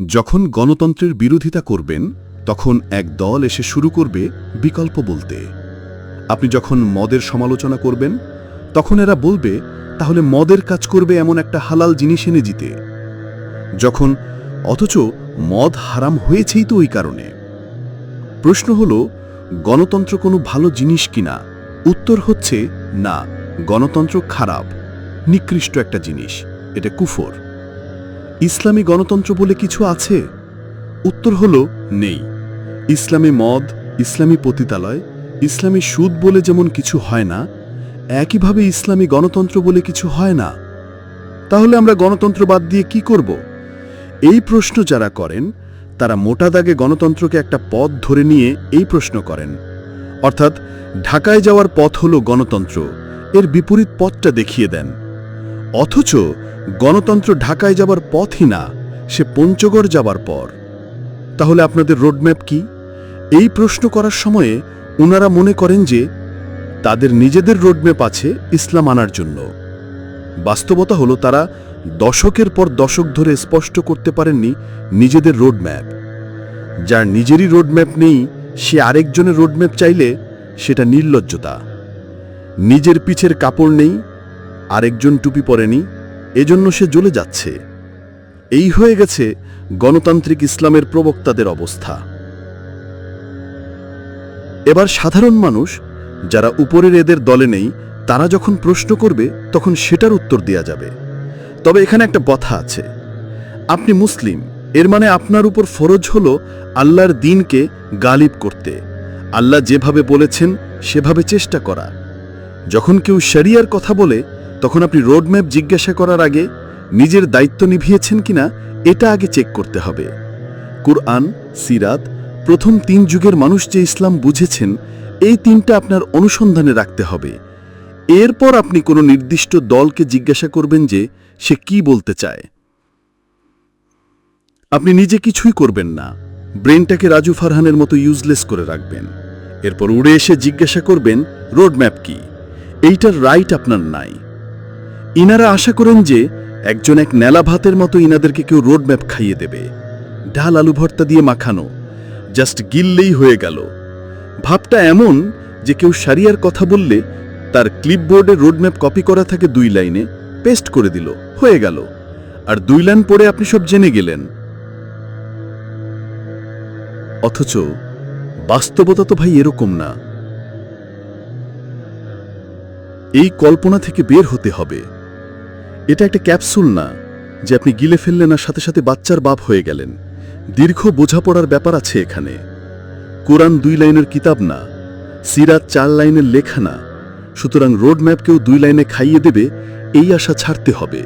যখন গণতন্ত্রের বিরোধিতা করবেন, তখন এক দল এসে শুরু করবে বিকল্প বলতে। আপনি যখন মদের সমালোচনা করবেন, তখন এরা বলবে, তাহলে মদের কাজ করবে এমন একটা হালাল জিনিস এনে জিতে যখন, অথচ মদ হারাম হয়েছেই তো ওই কারণে। প্রশ্ন হল, গণতন্ত্র কোনো ভালো জিনিস কিনা উত্তর হচ্ছে, না, গণতন্ত্র খারাপ, নিকৃষ্ট একটা জিনিস, এটা কুফর। ইসলামী গণতন্ত্র বলে কিছু আছে? উত্তর হল, নেই। ইসলামী মদ, ইসলামী পতিতালয়, ইসলামী সুদ বলে যেমন কিছু হয় না, একইভাবে ইসলামী গণতন্ত্র বলে কিছু হয় না। তাহলে আমরা গণতন্ত্র বাদ দিয়ে কি করব? এই প্রশ্ন যারা করেন, তারা মোটা দাগে গণতন্ত্রকে একটা পথ ধরে নিয়ে এই প্রশ্ন করেন। অর্থাৎ, ঢাকায় যাওয়ার পথ হল গণতন্ত্র। এর বিপরীত পথটা দেখিয়ে দেন। অথচ গণতন্ত্র ঢাকায় যাবার পথই না, সে পঞ্চগড় যাবার পর। তাহলে আপনাদের রোডম্যাপ কি? এই প্রশ্ন করার সময়ে ওনারা মনে করেন যে তাদের নিজেদের রোডম্যাপ আছে ইসলাম আনার জন্য। বাস্তবতা হলো তারা দশকের পর দশক ধরে স্পষ্ট করতে পারেননি নিজেদের রোডম্যাপ যার নিজেরই রোডম্যাপ নেই, সে আরেকজনের রোডম্যাপ চাইলে সেটা নির্লজ্জতা। নিজের পিছের কাপড় নেই আরেকজন টুপি পরেনি, এজন্য সে জ্বলে যাচ্ছে। এই হয়ে গেছে গণতান্ত্রিক ইসলামের প্রবক্তাদের অবস্থা। এবার সাধারণ মানুষ, যারা উপরের এদের দলে নেই, তারা যখন প্রশ্ন করবে, তখন সেটার উত্তর দেয়া যাবে। তবে এখানে একটা কথা আছে। আপনি মুসলিম, এর মানে আপনার উপর ফরজ হল আল্লাহর দিনকে গালিব করতে। আল্লাহ যেভাবে বলেছেন, সেভাবে চেষ্টা করা। যখন কেউ শরিয়ার কথা বলে তখন আপনি রোডম্যাপ জিজ্ঞাসা করার আগে নিজের দায়িত্ব নিভিয়েছেন কিনা, এটা আগে চেক করতে হবে। কুরআন, সিরাত, প্রথম তিন যুগের মানুষ যে ইসলাম বুঝেছেন, এই তিনটা আপনার অনুসন্ধানে রাখতে হবে। এরপর আপনি কোনো নির্দিষ্ট দলকে জিজ্ঞাসা করবেন যে সে কি বলতে চায়। আপনি নিজে কিছুই করবেন না। ব্রেনটাকে রাজু ফারহানের মতো ইউজলেস করে রাখবেন। এরপর উড়ে এসে জিজ্ঞাসা করবেন রোডম্যাপ কি? এইটার রাইট আপনার নাই। ইনারা আশা করেন যে একজন এক নেলা ভাতের মতো ইনাদেরকে কেউ রোডম্যাপ খাইয়ে দেবে। ডাল, আলু ভর্তা দিয়ে মাখানো। জাস্ট গিললেই হয়ে গেল। ভাবটা এমন যে কেউ সারিয়ার কথা বললে তার ক্লিপবোর্ডে রোডম্যাপ কপি করা থাকে দুই লাইনে, পেস্ট করে দিল, হয়ে গেল। আর দুই লাইন পড়ে আপনি সব জেনে গেলেন। অথচ বাস্তবতা তো ভাই এরকম না। এই কল্পনা থেকে বের হতে হবে। এটা একটা ক্যাপসুল না, যে আপনি গিলে ফেললেন আর সাথে সাথে বাচ্চার বাপ হয়ে গেলেন। দীর্ঘ বোঝাপড়ার ব্যাপার আছে এখানে। কোরআন দুই লাইনের কিতাব না, সিরাত চার লাইনের লেখা না, সুতরাং রোডম্যাপকেও দুই লাইনে খাইয়ে দেবে, এই আশা ছাড়তে হবে।